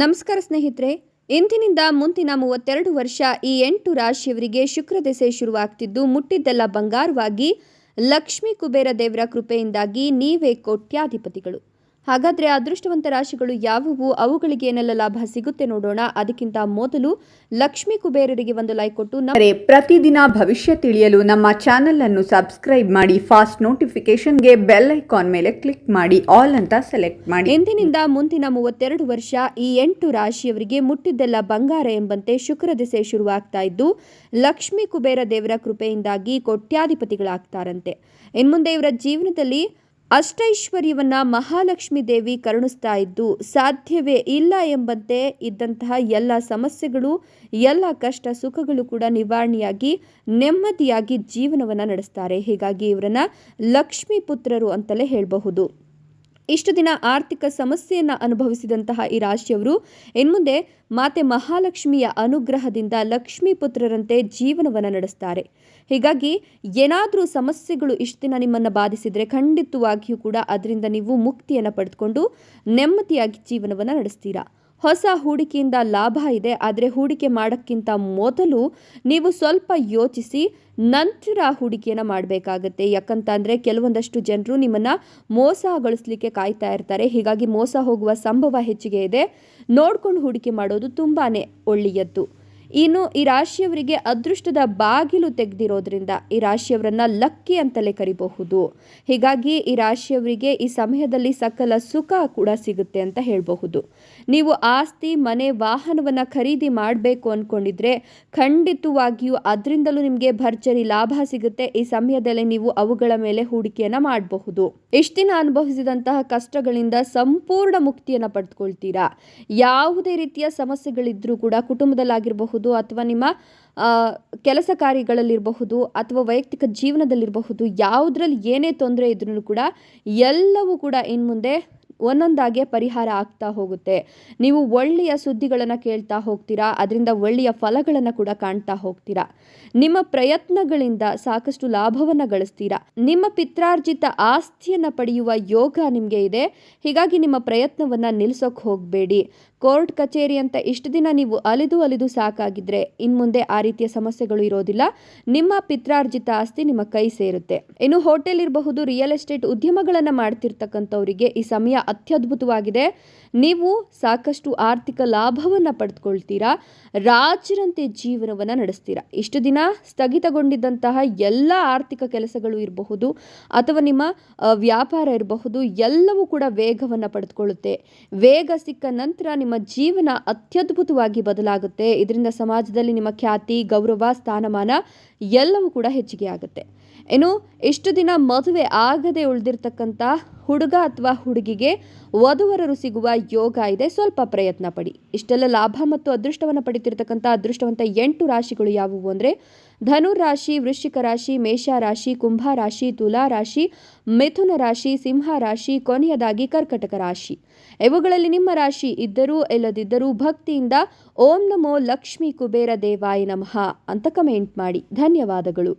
ನಮಸ್ಕಾರ ಸ್ನೇಹಿತರೆ, ಇಂದಿನಿಂದ ಮುಂದಿನ ಮೂವತ್ತೆರಡು ವರ್ಷ ಈ ಎಂಟು ರಾಶಿಯವರಿಗೆ ಶುಕ್ರ ದೆಸೆ ಶುರುವಾಗ್ತಿದ್ದು, ಮುಟ್ಟಿದ್ದೆಲ್ಲ ಬಂಗಾರವಾಗಿ ಲಕ್ಷ್ಮೀ ಕುಬೇರ ದೇವರ ಕೃಪೆಯಿಂದಾಗಿ ನೀವೇ ಕೋಟ್ಯಾಧಿಪತಿಗಳು. ಹಾಗಾದ್ರೆ ಅದೃಷ್ಟವಂತ ರಾಶಿಗಳು ಯಾವುವು? ಅವುಗಳಿಗೆ ಏನೆಲ್ಲ ಲಾಭ ಸಿಗುತ್ತೆ ನೋಡೋಣ. ಅದಕ್ಕಿಂತ ಮೊದಲು ಲಕ್ಷ್ಮಿ ಕುಬೇರರಿಗೆ ಒಂದು ಲೈಕ್ ಕೊಟ್ಟು ನಮ್ಮರೆ ಪ್ರತಿದಿನ ಭವಿಷ್ಯ ತಿಳಿಯಲು ನಮ್ಮ ಚಾನೆಲ್ ಅನ್ನು ಸಬ್ಸ್ಕ್ರೈಬ್ ಮಾಡಿ ಫಾಸ್ಟ್ ನೋಟಿಫಿಕೇಶನ್ಗೆ ಬೆಲ್ ಐಕಾನ್ ಮೇಲೆ ಕ್ಲಿಕ್ ಮಾಡಿ ಆಲ್ ಅಂತ ಸೆಲೆಕ್ಟ್ ಮಾಡಿ. ಎಂದಿನಿಂದ ಮುಂದಿನ ಮೂವತ್ತೆರಡು ವರ್ಷ ಈ ಎಂಟು ರಾಶಿಯವರಿಗೆ ಮುಟ್ಟಿದ್ದೆಲ್ಲ ಬಂಗಾರ ಎಂಬಂತೆ ಶುಕ್ರ ದಿಸೆ ಶುರುವಾಗ್ತಾ ಇದ್ದು ಲಕ್ಷ್ಮಿ ಕುಬೇರ ದೇವರ ಕೃಪೆಯಿಂದಾಗಿ ಕೋಟ್ಯಾಧಿಪತಿಗಳಾಗ್ತಾರಂತೆ. ಇನ್ಮುಂದೆ ಇವರ ಜೀವನದಲ್ಲಿ ಅಷ್ಟೈಶ್ವರ್ಯವನ್ನ ಮಹಾಲಕ್ಷ್ಮಿ ದೇವಿ ಕರುಣಿಸ್ತಾ ಇದ್ದು ಸಾಧ್ಯವೇ ಇಲ್ಲ ಎಂಬಂತೆ ಇದ್ದಂತಹ ಎಲ್ಲ ಸಮಸ್ಯೆಗಳು, ಎಲ್ಲ ಕಷ್ಟ ಸುಖಗಳು ಕೂಡ ನಿವಾರಣೆಯಾಗಿ ನೆಮ್ಮದಿಯಾಗಿ ಜೀವನವನ್ನು ನಡೆಸ್ತಾರೆ. ಹೀಗಾಗಿ ಇವರನ್ನ ಲಕ್ಷ್ಮೀ ಪುತ್ರರು ಅಂತಲೇ ಹೇಳಬಹುದು. ಇಷ್ಟು ದಿನ ಆರ್ಥಿಕ ಸಮಸ್ಯೆಯನ್ನು ಅನುಭವಿಸಿದಂತಹ ಈ ರಾಶಿಯವರು ಇನ್ಮುಂದೆ ಮಾತೆ ಮಹಾಲಕ್ಷ್ಮಿಯ ಅನುಗ್ರಹದಿಂದ ಲಕ್ಷ್ಮೀ ಪುತ್ರರಂತೆ ಜೀವನವನ್ನು ನಡೆಸ್ತಾರೆ. ಹೀಗಾಗಿ ಏನಾದರೂ ಸಮಸ್ಯೆಗಳು ಇಷ್ಟು ದಿನ ನಿಮ್ಮನ್ನು ಬಾಧಿಸಿದರೆ ಖಂಡಿತವಾಗಿಯೂ ಕೂಡ ಅದರಿಂದ ನೀವು ಮುಕ್ತಿಯನ್ನು ಪಡೆದುಕೊಂಡು ನೆಮ್ಮದಿಯಾಗಿ ಜೀವನವನ್ನು ನಡೆಸ್ತೀರಾ? ಹೊಸ ಹೂಡಿಕೆಯಿಂದ ಲಾಭ ಇದೆ, ಆದರೆ ಹೂಡಿಕೆ ಮಾಡೋಕ್ಕಿಂತ ಮೊದಲು ನೀವು ಸ್ವಲ್ಪ ಯೋಚಿಸಿ ನಂತರ ಹೂಡಿಕೆಯನ್ನು ಮಾಡಬೇಕಾಗತ್ತೆ. ಯಾಕಂತಂದರೆ ಕೆಲವೊಂದಷ್ಟು ಜನರು ನಿಮ್ಮನ್ನು ಮೋಸಗೊಳಿಸ್ಲಿಕ್ಕೆ ಕಾಯ್ತಾ ಇರ್ತಾರೆ. ಹೀಗಾಗಿ ಮೋಸ ಹೋಗುವ ಸಂಭವ ಹೆಚ್ಚಿಗೆ ಇದೆ. ನೋಡ್ಕೊಂಡು ಹೂಡಿಕೆ ಮಾಡೋದು ತುಂಬಾ ಒಳ್ಳೆಯದ್ದು. ಇನ್ನು ಈ ರಾಶಿಯವರಿಗೆ ಅದೃಷ್ಟದ ಬಾಗಿಲು ತೆಗೆದಿರೋದ್ರಿಂದ ಈ ರಾಶಿಯವರನ್ನ ಲಕ್ಕಿ ಅಂತಲೇ ಕರಿಬಹುದು. ಹೀಗಾಗಿ ಈ ರಾಶಿಯವರಿಗೆ ಈ ಸಮಯದಲ್ಲಿ ಸಕಲ ಸುಖ ಕೂಡ ಸಿಗುತ್ತೆ ಅಂತ ಹೇಳಬಹುದು. ನೀವು ಆಸ್ತಿ, ಮನೆ, ವಾಹನವನ್ನು ಖರೀದಿ ಮಾಡಬೇಕು ಅಂದ್ಕೊಂಡಿದ್ರೆ ಖಂಡಿತವಾಗಿಯೂ ಅದರಿಂದಲೂ ನಿಮಗೆ ಭರ್ಜರಿ ಲಾಭ ಸಿಗುತ್ತೆ. ಈ ಸಮಯದಲ್ಲಿ ನೀವು ಅವುಗಳ ಮೇಲೆ ಹೂಡಿಕೆಯನ್ನು ಮಾಡಬಹುದು. ಇಷ್ಟಿನ ಅನುಭವಿಸಿದಂತಹ ಕಷ್ಟಗಳಿಂದ ಸಂಪೂರ್ಣ ಮುಕ್ತಿಯನ್ನು ಪಡೆದುಕೊಳ್ತೀರಾ ಯಾವುದೇ ರೀತಿಯ ಸಮಸ್ಯೆಗಳಿದ್ರೂ ಕೂಡ ಕುಟುಂಬದಲ್ಲಾಗಿರಬಹುದು ಅಥವಾ ನಿಮ್ಮ ಕೆಲಸ ಕಾರ್ಯಗಳಲ್ಲಿರಬಹುದು ಅಥವಾ ವೈಯಕ್ತಿಕ ಜೀವನದಲ್ಲಿರಬಹುದು, ಯಾವುದ್ರಲ್ಲಿ ಏನೇ ತೊಂದರೆ ಇದ್ರೂ ಕೂಡ ಎಲ್ಲವೂ ಕೂಡ ಇನ್ನು ಮುಂದೆ ಒಂದೊಂದಾಗೆ ಪರಿಹಾರ ಆಗ್ತಾ ಹೋಗುತ್ತೆ. ನೀವು ಒಳ್ಳೆಯ ಸುದ್ದಿಗಳನ್ನು ಕೇಳ್ತಾ ಹೋಗ್ತೀರಾ, ಅದರಿಂದ ಒಳ್ಳೆಯ ಫಲಗಳನ್ನು ಕೂಡ ಕಾಣ್ತಾ ಹೋಗ್ತೀರಾ. ನಿಮ್ಮ ಪ್ರಯತ್ನಗಳಿಂದ ಸಾಕಷ್ಟು ಲಾಭವನ್ನು ಗಳಿಸ್ತೀರಾ. ನಿಮ್ಮ ಪಿತ್ರಾರ್ಜಿತ ಆಸ್ತಿಯನ್ನು ಪಡೆಯುವ ಯೋಗ ನಿಮಗೆ ಇದೆ. ಹೀಗಾಗಿ ನಿಮ್ಮ ಪ್ರಯತ್ನವನ್ನು ನಿಲ್ಲಿಸೋಕೆ ಹೋಗಬೇಡಿ. ಕೋರ್ಟ್ ಕಚೇರಿ ಅಂತ ಇಷ್ಟು ದಿನ ನೀವು ಅಲಿದು ಅಲಿದು ಸಾಕಾಗಿದ್ರೆ ಇನ್ಮುಂದೆ ಆ ರೀತಿಯ ಸಮಸ್ಯೆಗಳು ಇರೋದಿಲ್ಲ. ನಿಮ್ಮ ಪಿತ್ರಾರ್ಜಿತ ಆಸ್ತಿ ನಿಮ್ಮ ಕೈ ಸೇರುತ್ತೆ. ಇನ್ನು ಹೋಟೆಲ್ ಇರಬಹುದು, ರಿಯಲ್ ಎಸ್ಟೇಟ್ ಉದ್ಯಮಗಳನ್ನು ಮಾಡ್ತಿರ್ತಕ್ಕಂಥವರಿಗೆ ಈ ಸಮಯ ಅತ್ಯದ್ಭುತವಾಗಿದೆ. ನೀವು ಸಾಕಷ್ಟು ಆರ್ಥಿಕ ಲಾಭವನ್ನು ಪಡೆದುಕೊಳ್ತೀರಾ? ರಾಜರಂತೆ ಜೀವನವನ್ನು ನಡೆಸ್ತೀರಾ? ಇಷ್ಟು ದಿನ ಸ್ಥಗಿತಗೊಂಡಿದ್ದಂತಹ ಎಲ್ಲ ಆರ್ಥಿಕ ಕೆಲಸಗಳು ಇರಬಹುದು ಅಥವಾ ನಿಮ್ಮ ವ್ಯಾಪಾರ ಇರಬಹುದು, ಎಲ್ಲವೂ ಕೂಡ ವೇಗವನ್ನು ಪಡೆದುಕೊಳ್ಳುತ್ತೆ. ವೇಗ ಸಿಕ್ಕ ನಂತರ ನಿಮ್ಮ ಜೀವನ ಅತ್ಯದ್ಭುತವಾಗಿ ಬದಲಾಗುತ್ತೆ. ಇದರಿಂದ ಸಮಾಜದಲ್ಲಿ ನಿಮ್ಮ ಖ್ಯಾತಿ, ಗೌರವ, ಸ್ಥಾನಮಾನ ಎಲ್ಲವೂ ಕೂಡ ಹೆಚ್ಚಿಗೆ ಆಗುತ್ತೆ. ಏನು ಇಷ್ಟು ದಿನ ಮದುವೆ ಆಗದೆ ಉಳಿದಿರ್ತಕ್ಕಂಥ ಹುಡುಗ ಅಥವಾ ಹುಡುಗಿಗೆ ವಧುವರರು ಸಿಗುವ ಯೋಗ ಇದೆ. ಸ್ವಲ್ಪ ಪ್ರಯತ್ನ ಪಡಿ. ಇಷ್ಟೆಲ್ಲ ಲಾಭ ಮತ್ತು ಅದೃಷ್ಟವನ್ನು ಪಡಿತಿರ್ತಕ್ಕಂಥ ಅದೃಷ್ಟವಂತ ಎಂಟು ರಾಶಿಗಳು ಯಾವುವು ಅಂದರೆ ಧನು ರಾಶಿ, ವೃಶ್ಚಿಕ ರಾಶಿ, ಮೇಷ ರಾಶಿ, ಕುಂಭ ರಾಶಿ, ತುಲಾ ರಾಶಿ, ಮಿಥುನ ರಾಶಿ, ಸಿಂಹ ರಾಶಿ, ಕೊನೆಯದಾಗಿ ಕರ್ಕಟಕ ರಾಶಿ. ಇವುಗಳಲ್ಲಿ ನಿಮ್ಮ ರಾಶಿ ಇದ್ದರೂ ಇಲ್ಲದಿದ್ದರೂ ಭಕ್ತಿಯಿಂದ ಓಂ ನಮೋ ಲಕ್ಷ್ಮೀ ಕುಬೇರ ದೇವಾಯ ನಮಃ ಅಂತ ಕಮೆಂಟ್ ಮಾಡಿ. ಧನ್ಯವಾದಗಳು.